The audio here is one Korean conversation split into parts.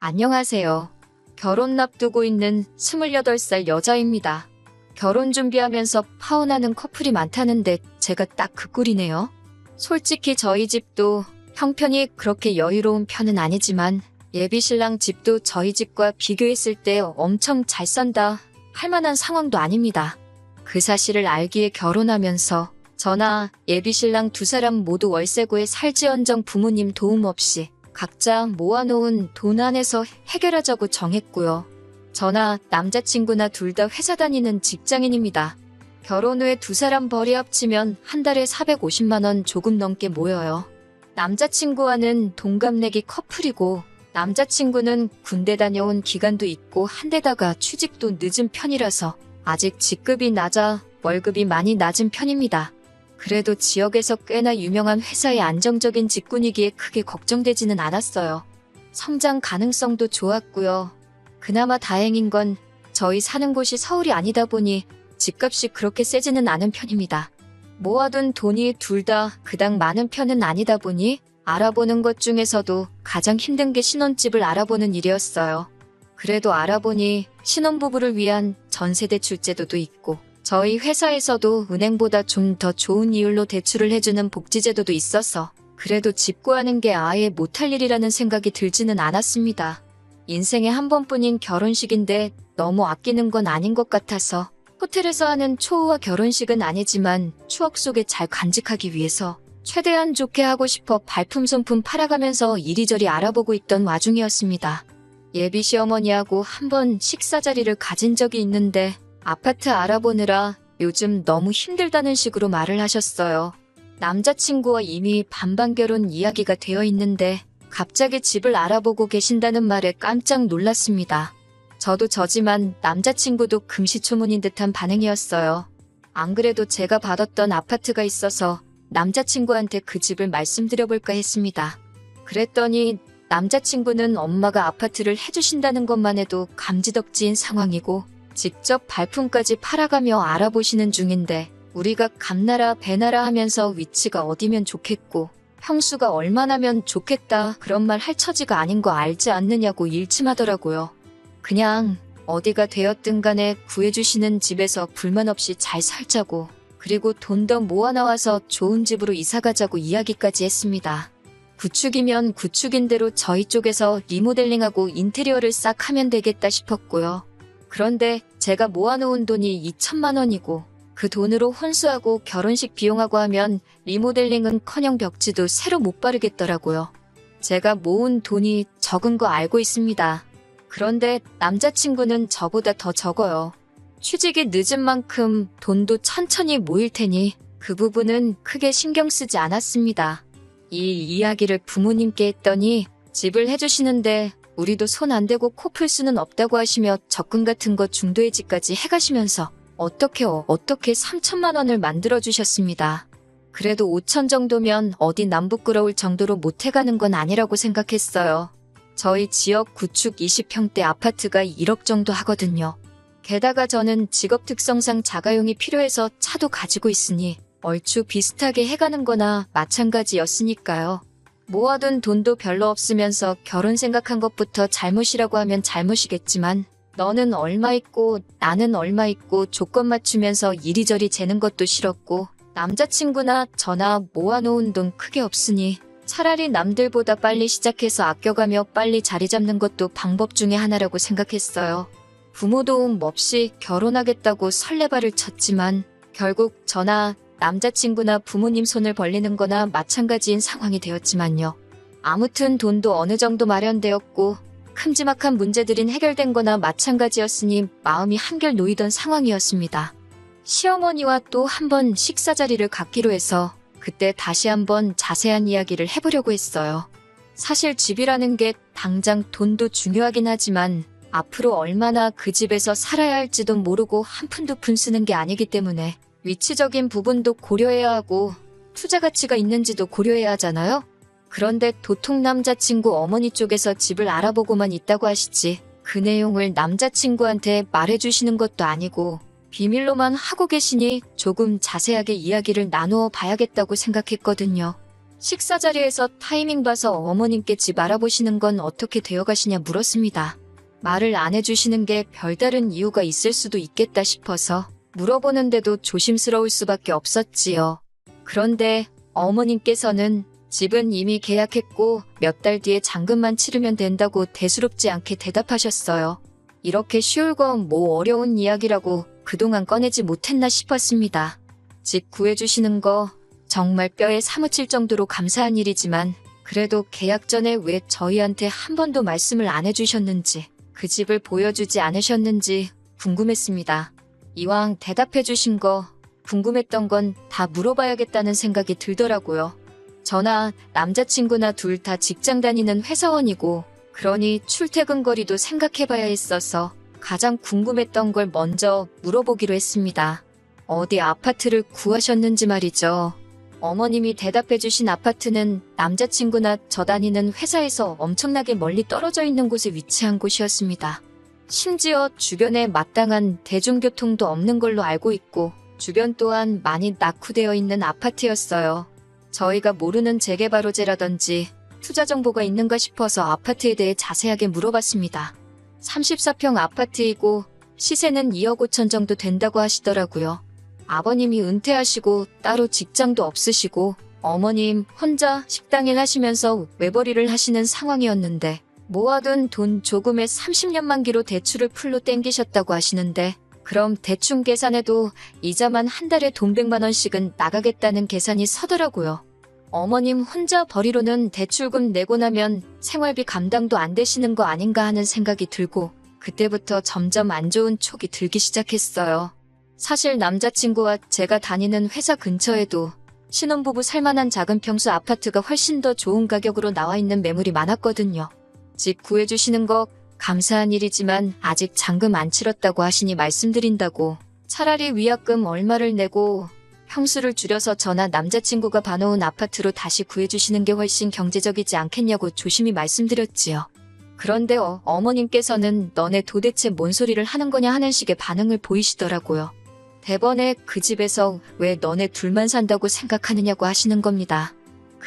안녕하세요. 결혼 앞두고 있는 28살 여자입니다. 결혼 준비하면서 파혼하는 커플이 많다는데 제가 딱 그 꼴이네요. 솔직히 저희 집도 형편이 그렇게 여유로운 편은 아니지만 예비 신랑 집도 저희 집과 비교했을 때 엄청 잘 산다 할 만한 상황도 아닙니다. 그 사실을 알기에 결혼하면서 저나 예비 신랑 두 사람 모두 월세고에 살지언정 부모님 도움 없이 각자 모아놓은 돈 안에서 해결하자고 정했고요. 저나 남자친구나 둘 다 회사 다니는 직장인입니다. 결혼 후에 두 사람 벌이 합치면 한 달에 450만원 조금 넘게 모여요. 남자친구와는 동갑내기 커플이고 남자친구는 군대 다녀온 기간도 있고 한데다가 취직도 늦은 편이라서 아직 직급이 낮아 월급이 많이 낮은 편입니다. 그래도 지역에서 꽤나 유명한 회사의 안정적인 직군이기에 크게 걱정되지는 않았어요. 성장 가능성도 좋았고요. 그나마 다행인 건 저희 사는 곳이 서울이 아니다 보니 집값이 그렇게 세지는 않은 편입니다. 모아둔 돈이 둘 다 그닥 많은 편은 아니다 보니 알아보는 것 중에서도 가장 힘든 게 신혼집을 알아보는 일이었어요. 그래도 알아보니 신혼부부를 위한 전세대 출제도도 있고 저희 회사에서도 은행보다 좀 더 좋은 이율로 대출을 해주는 복지제도도 있어서 그래도 집 구하는 게 아예 못할 일이라는 생각이 들지는 않았습니다. 인생에 한 번뿐인 결혼식인데 너무 아끼는 건 아닌 것 같아서 호텔에서 하는 초호화 결혼식은 아니지만 추억 속에 잘 간직하기 위해서 최대한 좋게 하고 싶어 발품 손품 팔아가면서 이리저리 알아보고 있던 와중이었습니다. 예비 시어머니하고 한번 식사 자리를 가진 적이 있는데 아파트 알아보느라 요즘 너무 힘들다는 식으로 말을 하셨어요. 남자친구와 이미 반반 결혼 이야기가 되어 있는데 갑자기 집을 알아보고 계신다는 말에 깜짝 놀랐습니다. 저도 저지만 남자친구도 금시초문인 듯한 반응이었어요. 안 그래도 제가 받았던 아파트가 있어서 남자친구한테 그 집을 말씀드려볼까 했습니다. 그랬더니 남자친구는 엄마가 아파트를 해주신다는 것만 해도 감지덕지인 상황이고 직접 발품까지 팔아가며 알아보시는 중인데 우리가 감나라 배나라 하면서 위치가 어디면 좋겠고 평수가 얼마나면 좋겠다 그런 말 할 처지가 아닌 거 알지 않느냐고 일침하더라고요. 그냥 어디가 되었든 간에 구해주시는 집에서 불만 없이 잘 살자고 그리고 돈 더 모아 나와서 좋은 집으로 이사가자고 이야기까지 했습니다. 구축이면 구축인 대로 저희 쪽에서 리모델링하고 인테리어를 싹 하면 되겠다 싶었고요. 그런데 제가 모아놓은 돈이 2천만 원이고 그 돈으로 혼수하고 결혼식 비용하고 하면 리모델링은 커녕 벽지도 새로 못 바르겠더라고요. 제가 모은 돈이 적은 거 알고 있습니다. 그런데 남자친구는 저보다 더 적어요. 취직이 늦은 만큼 돈도 천천히 모일 테니 그 부분은 크게 신경 쓰지 않았습니다. 이 이야기를 부모님께 했더니 집을 해주시는데 우리도 손 안 대고 코 풀 수는 없다고 하시며 적금 같은 거 중도해지까지 해가시면서 어떻게 어, 어떻게 3천만 원을 만들어 주셨습니다. 그래도 5천 정도면 어디 남 부끄러울 정도로 못 해가는 건 아니라고 생각했어요. 저희 지역 구축 20평대 아파트가 1억 정도 하거든요. 게다가 저는 직업 특성상 자가용이 필요해서 차도 가지고 있으니 얼추 비슷하게 해가는 거나 마찬가지였으니까요. 모아둔 돈도 별로 없으면서 결혼 생각한 것부터 잘못이라고 하면 잘못이겠지만 너는 얼마 있고 나는 얼마 있고 조건 맞추면서 이리저리 재는 것도 싫었고 남자친구나 저나 모아놓은 돈 크게 없으니 차라리 남들보다 빨리 시작해서 아껴가며 빨리 자리 잡는 것도 방법 중에 하나라고 생각했어요. 부모 도움 없이 결혼하겠다고 설레발을 쳤지만 결국 저나 남자친구나 부모님 손을 벌리는 거나 마찬가지인 상황이 되었지만요. 아무튼 돈도 어느 정도 마련되었고 큼지막한 문제들인 해결된 거나 마찬가지였으니 마음이 한결 놓이던 상황이었습니다. 시어머니와 또 한 번 식사 자리를 갖기로 해서 그때 다시 한번 자세한 이야기를 해보려고 했어요. 사실 집이라는 게 당장 돈도 중요하긴 하지만 앞으로 얼마나 그 집에서 살아야 할지도 모르고 한 푼 두 푼 쓰는 게 아니기 때문에 위치적인 부분도 고려해야 하고 투자 가치가 있는지도 고려해야 하잖아요. 그런데 도통 남자친구 어머니 쪽에서 집을 알아보고만 있다고 하시지 그 내용을 남자친구한테 말해주시는 것도 아니고 비밀로만 하고 계시니 조금 자세하게 이야기를 나누어 봐야겠다고 생각했거든요. 식사 자리에서 타이밍 봐서 어머님께 집 알아보시는 건 어떻게 되어 가시냐 물었습니다. 말을 안 해주시는 게 별다른 이유가 있을 수도 있겠다 싶어서 물어보는데도 조심스러울 수밖에 없었지요. 그런데 어머님께서는 집은 이미 계약했고 몇 달 뒤에 잔금만 치르면 된다고 대수롭지 않게 대답하셨어요. 이렇게 쉬울 건 뭐 어려운 이야기라고 그동안 꺼내지 못했나 싶었습니다. 집 구해주시는 거 정말 뼈에 사무칠 정도로 감사한 일이지만 그래도 계약 전에 왜 저희한테 한 번도 말씀을 안 해주셨는지 그 집을 보여주지 않으셨는지 궁금했습니다. 이왕 대답해 주신 거 궁금했던 건 다 물어봐야겠다는 생각이 들더라고요. 저나 남자친구나 둘 다 직장 다니는 회사원이고 그러니 출퇴근 거리도 생각해봐야 했어서 가장 궁금했던 걸 먼저 물어보기로 했습니다. 어디 아파트를 구하셨는지 말이죠. 어머님이 대답해주신 아파트는 남자친구나 저 다니는 회사에서 엄청나게 멀리 떨어져 있는 곳에 위치한 곳이었습니다. 심지어 주변에 마땅한 대중교통도 없는 걸로 알고 있고 주변 또한 많이 낙후되어 있는 아파트였어요. 저희가 모르는 재개발 호재라든지 투자 정보가 있는가 싶어서 아파트에 대해 자세하게 물어봤습니다. 34평 아파트이고 시세는 2억 5천 정도 된다고 하시더라고요. 아버님이 은퇴하시고 따로 직장도 없으시고 어머님 혼자 식당일 하시면서 외벌이를 하시는 상황이었는데 모아둔 돈 조금에 30년 만기로 대출을 풀로 땡기셨다고 하시는데 그럼 대충 계산해도 이자만 한 달에 돈 100만 원씩은 나가겠다는 계산이 서더라고요. 어머님 혼자 벌이로는 대출금 내고 나면 생활비 감당도 안 되시는 거 아닌가 하는 생각이 들고 그때부터 점점 안 좋은 촉이 들기 시작했어요. 사실 남자친구와 제가 다니는 회사 근처에도 신혼부부 살만한 작은 평수 아파트가 훨씬 더 좋은 가격으로 나와 있는 매물이 많았거든요. 집 구해주시는 거 감사한 일이지만 아직 잔금 안 치렀다고 하시니 말씀드린다고 차라리 위약금 얼마를 내고 평수를 줄여서 저나 남자친구가 봐놓은 아파트로 다시 구해주시는 게 훨씬 경제적이지 않겠냐고 조심히 말씀드렸지요. 그런데 어, 어머님께서는 너네 도대체 뭔 소리를 하는 거냐 하는 식의 반응을 보이시더라고요. 대번에 그 집에서 왜 너네 둘만 산다고 생각하느냐고 하시는 겁니다.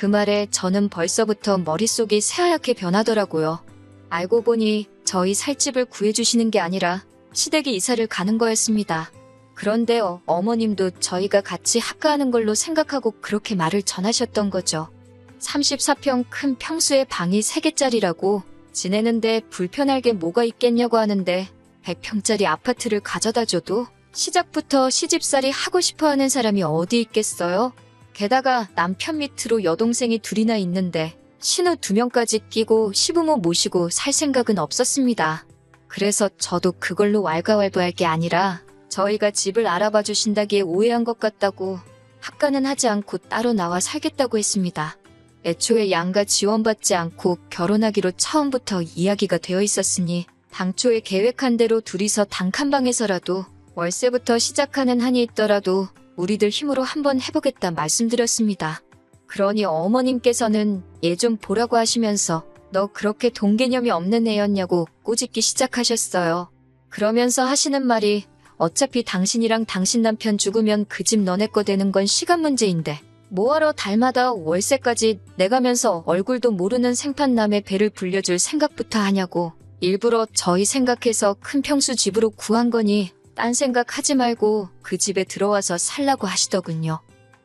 그 말에 저는 벌써부터 머릿속이 새하얗게 변하더라고요. 알고 보니 저희 살 집을 구해주시는 게 아니라 시댁이 이사를 가는 거였습니다. 그런데 어, 어머님도 저희가 같이 합가하는 걸로 생각하고 그렇게 말을 전하셨던 거죠. 34평 큰 평수의 방이 3개짜리라고 지내는데 불편할 게 뭐가 있겠냐고 하는데 100평짜리 아파트를 가져다 줘도 시작부터 시집살이 하고 싶어 하는 사람이 어디 있겠어요? 게다가 남편 밑으로 여동생이 둘이나 있는데 신우 두 명까지 끼고 시부모 모시고 살 생각은 없었습니다. 그래서 저도 그걸로 왈가왈부할 게 아니라 저희가 집을 알아봐 주신다기에 오해한 것 같다고 합가는 하지 않고 따로 나와 살겠다고 했습니다. 애초에 양가 지원받지 않고 결혼하기로 처음부터 이야기가 되어 있었으니 당초에 계획한 대로 둘이서 단 칸방에서라도 월세부터 시작하는 한이 있더라도 우리들 힘으로 한번 해보겠다 말씀드렸습니다. 그러니 어머님께서는 얘 좀 보라고 하시면서 너 그렇게 돈 개념이 없는 애였냐고 꼬집기 시작하셨어요. 그러면서 하시는 말이 어차피 당신이랑 당신 남편 죽으면 그 집 너네 거 되는 건 시간 문제인데 뭐하러 달마다 월세까지 내가면서 얼굴도 모르는 생판 남의 배를 불려줄 생각부터 하냐고 일부러 저희 생각해서 큰 평수 집으로 구한 거니 딴 생각 하지 말고 그 집에 들어와서 살라고 하시더군요.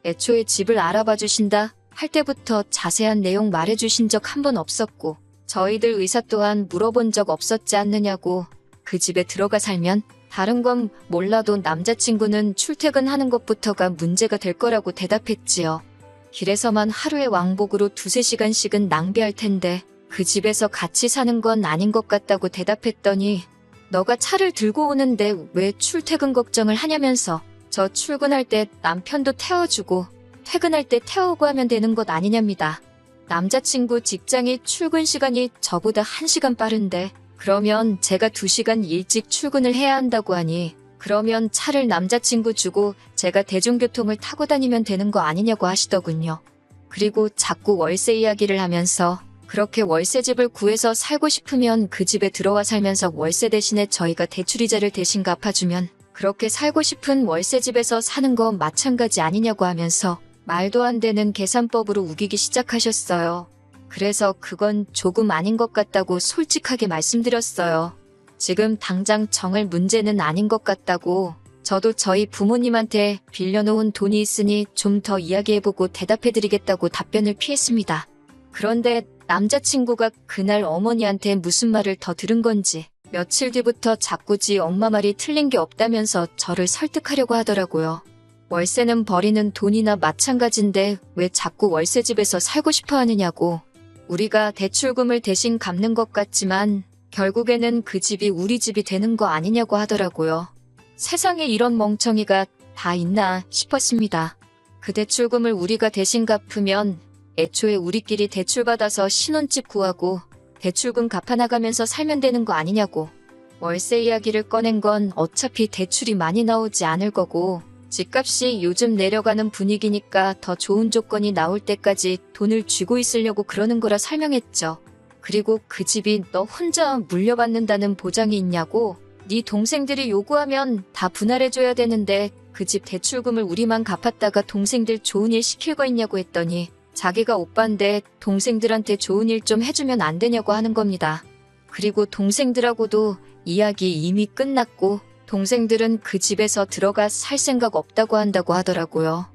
애초에 집을 알아봐 주신다 할 때부터 자세한 내용 말해 주신 적 한 번 없었고 저희들 의사 또한 물어본 적 없었지 않느냐고 그 집에 들어가 살면 다른 건 몰라도 남자친구는 출퇴근하는 것부터가 문제가 될 거라고 대답했지요. 길에서만 하루에 왕복으로 두세 시간씩은 낭비할 텐데 그 집에서 같이 사는 건 아닌 것 같다고 대답했더니 너가 차를 들고 오는데 왜 출퇴근 걱정을 하냐면서 저 출근할 때 남편도 태워주고 퇴근할 때 태우고 하면 되는 것 아니냐입니다. 남자친구 직장이 출근 시간이 저보다 1시간 빠른데 그러면 제가 2시간 일찍 출근을 해야 한다고 하니 그러면 차를 남자친구 주고 제가 대중교통을 타고 다니면 되는 거 아니냐고 하시더군요. 그리고 자꾸 월세 이야기를 하면서 그렇게 월세집을 구해서 살고 싶으면 그 집에 들어와 살면서 월세 대신에 저희가 대출이자를 대신 갚아주면 그렇게 살고 싶은 월세집에서 사는 거 마찬가지 아니냐고 하면서 말도 안 되는 계산법으로 우기기 시작하셨어요. 그래서 그건 조금 아닌 것 같다고 솔직하게 말씀드렸어요. 지금 당장 정할 문제는 아닌 것 같다고 저도 저희 부모님한테 빌려놓은 돈이 있으니 좀 더 이야기해보고 대답해드리겠다고 답변을 피했습니다. 그런데 남자친구가 그날 어머니한테 무슨 말을 더 들은 건지 며칠 뒤부터 자꾸 지 엄마 말이 틀린 게 없다면서 저를 설득하려고 하더라고요. 월세는 버리는 돈이나 마찬가지인데 왜 자꾸 월세집에서 살고 싶어 하느냐고. 우리가 대출금을 대신 갚는 것 같지만 결국에는 그 집이 우리 집이 되는 거 아니냐고 하더라고요. 세상에 이런 멍청이가 다 있나 싶었습니다. 그 대출금을 우리가 대신 갚으면 애초에 우리끼리 대출받아서 신혼집 구하고 대출금 갚아나가면서 살면 되는 거 아니냐고. 월세 이야기를 꺼낸 건 어차피 대출이 많이 나오지 않을 거고 집값이 요즘 내려가는 분위기니까 더 좋은 조건이 나올 때까지 돈을 쥐고 있으려고 그러는 거라 설명했죠. 그리고 그 집이 너 혼자 물려받는다는 보장이 있냐고 네 동생들이 요구하면 다 분할해줘야 되는데 그 집 대출금을 우리만 갚았다가 동생들 좋은 일 시킬 거 있냐고 했더니 자기가 오빠인데 동생들한테 좋은 일 좀 해주면 안 되냐고 하는 겁니다. 그리고 동생들하고도 이야기 이미 끝났고 동생들은 그 집에서 들어가 살 생각 없다고 한다고 하더라고요.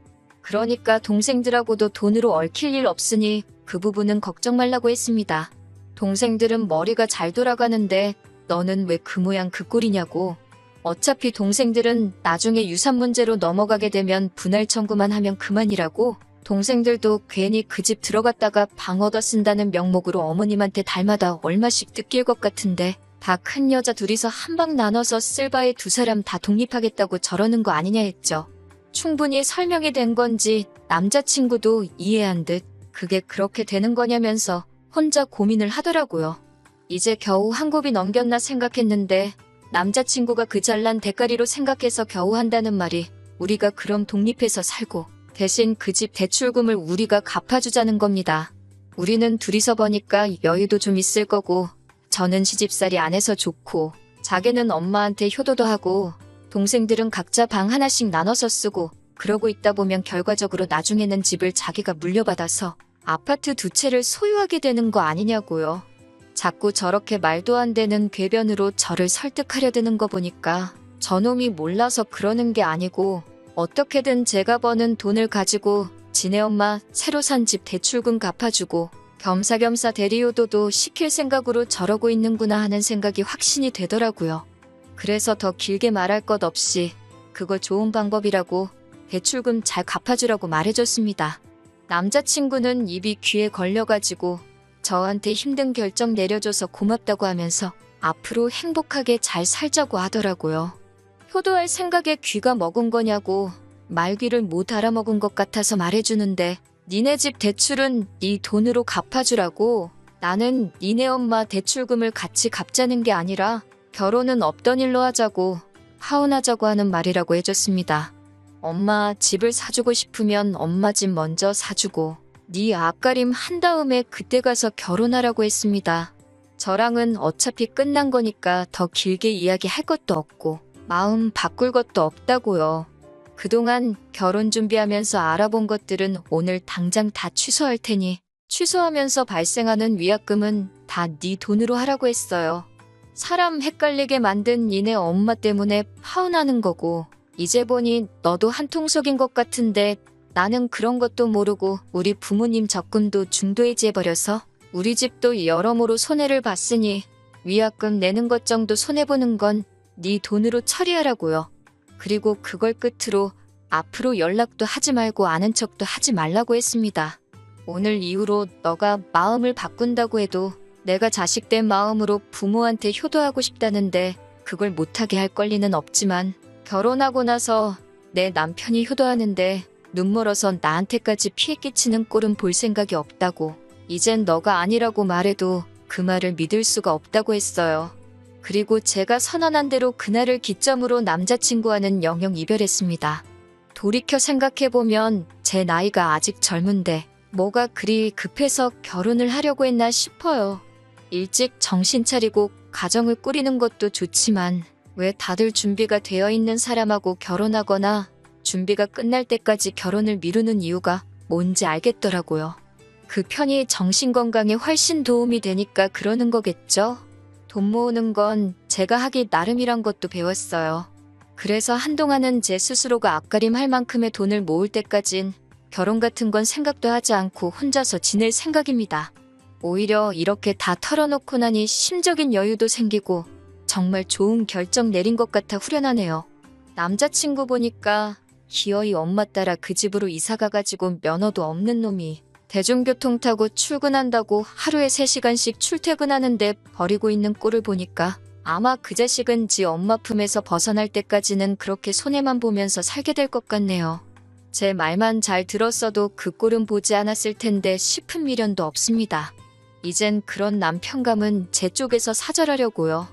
그러니까 동생들하고도 돈으로 얽힐 일 없으니 그 부분은 걱정 말라고 했습니다. 동생들은 머리가 잘 돌아가는데 너는 왜 그 모양 그 꼴이냐고. 어차피 동생들은 나중에 유산 문제로 넘어가게 되면 분할 청구만 하면 그만이라고. 동생들도 괜히 그 집 들어갔다가 방 얻어 쓴다는 명목으로 어머님한테 달마다 얼마씩 뜯길 것 같은데 다 큰 여자 둘이서 한 방 나눠서 쓸 바에 두 사람 다 독립하겠다고 저러는 거 아니냐 했죠. 충분히 설명이 된 건지 남자친구도 이해한 듯 그게 그렇게 되는 거냐면서 혼자 고민을 하더라고요. 이제 겨우 한 곱이 넘겼나 생각했는데 남자친구가 그 잘난 대가리로 생각해서 겨우 한다는 말이 우리가 그럼 독립해서 살고 대신 그 집 대출금을 우리가 갚아주자는 겁니다. 우리는 둘이서 버니까 여유도 좀 있을 거고 저는 시집살이 안 해서 좋고 자기는 엄마한테 효도도 하고 동생들은 각자 방 하나씩 나눠서 쓰고 그러고 있다 보면 결과적으로 나중에는 집을 자기가 물려받아서 아파트 두 채를 소유하게 되는 거 아니냐고요. 자꾸 저렇게 말도 안 되는 궤변으로 저를 설득하려 드는 거 보니까 저놈이 몰라서 그러는 게 아니고 어떻게든 제가 버는 돈을 가지고 지네 엄마 새로 산 집 대출금 갚아주고 겸사겸사 대리효도도 시킬 생각으로 저러고 있는구나 하는 생각이 확신이 되더라고요. 그래서 더 길게 말할 것 없이 그거 좋은 방법이라고 대출금 잘 갚아주라고 말해줬습니다. 남자친구는 입이 귀에 걸려가지고 저한테 힘든 결정 내려줘서 고맙다고 하면서 앞으로 행복하게 잘 살자고 하더라고요. 효도할 생각에 귀가 먹은 거냐고 말귀를 못 알아먹은 것 같아서 말해주는데 니네 집 대출은 네 돈으로 갚아주라고 나는 니네 엄마 대출금을 같이 갚자는 게 아니라 결혼은 없던 일로 하자고 하원하자고 하는 말이라고 해줬습니다. 엄마 집을 사주고 싶으면 엄마 집 먼저 사주고 네 앞가림 한 다음에 그때 가서 결혼하라고 했습니다. 저랑은 어차피 끝난 거니까 더 길게 이야기할 것도 없고 마음 바꿀 것도 없다고요. 그동안 결혼 준비하면서 알아본 것들은 오늘 당장 다 취소할 테니 취소하면서 발생하는 위약금은 다 네 돈으로 하라고 했어요. 사람 헷갈리게 만든 니네 엄마 때문에 파혼하는 거고 이제 보니 너도 한통속인 것 같은데 나는 그런 것도 모르고 우리 부모님 적금도 중도해지해버려서 우리 집도 여러모로 손해를 봤으니 위약금 내는 것 정도 손해보는 건 네 돈으로 처리하라고요. 그리고 그걸 끝으로 앞으로 연락도 하지 말고 아는 척도 하지 말라고 했습니다. 오늘 이후로 너가 마음을 바꾼다고 해도 내가 자식 된 마음으로 부모한테 효도하고 싶다는데 그걸 못하게 할 권리는 없지만 결혼하고 나서 내 남편이 효도하는데 눈 멀어서 나한테까지 피해 끼치는 꼴은 볼 생각이 없다고 이젠 너가 아니라고 말해도 그 말을 믿을 수가 없다고 했어요. 그리고 제가 선언한 대로 그날을 기점으로 남자친구와는 영영 이별했습니다. 돌이켜 생각해보면 제 나이가 아직 젊은데 뭐가 그리 급해서 결혼을 하려고 했나 싶어요. 일찍 정신 차리고 가정을 꾸리는 것도 좋지만 왜 다들 준비가 되어 있는 사람하고 결혼하거나 준비가 끝날 때까지 결혼을 미루는 이유가 뭔지 알겠더라고요. 그 편이 정신건강에 훨씬 도움이 되니까 그러는 거겠죠? 돈 모으는 건 제가 하기 나름이란 것도 배웠어요. 그래서 한동안은 제 스스로가 앞가림 할 만큼의 돈을 모을 때까진 결혼 같은 건 생각도 하지 않고 혼자서 지낼 생각입니다. 오히려 이렇게 다 털어놓고 나니 심적인 여유도 생기고 정말 좋은 결정 내린 것 같아 후련하네요. 남자친구 보니까 기어이 엄마 따라 그 집으로 이사 가가지고 면허도 없는 놈이 대중교통 타고 출근한다고 하루에 3시간씩 출퇴근하는데 버리고 있는 꼴을 보니까 아마 그 자식은 지 엄마 품에서 벗어날 때까지는 그렇게 손해만 보면서 살게 될 것 같네요. 제 말만 잘 들었어도 그 꼴은 보지 않았을 텐데 싶은 미련도 없습니다. 이젠 그런 남편감은 제 쪽에서 사절하려고요.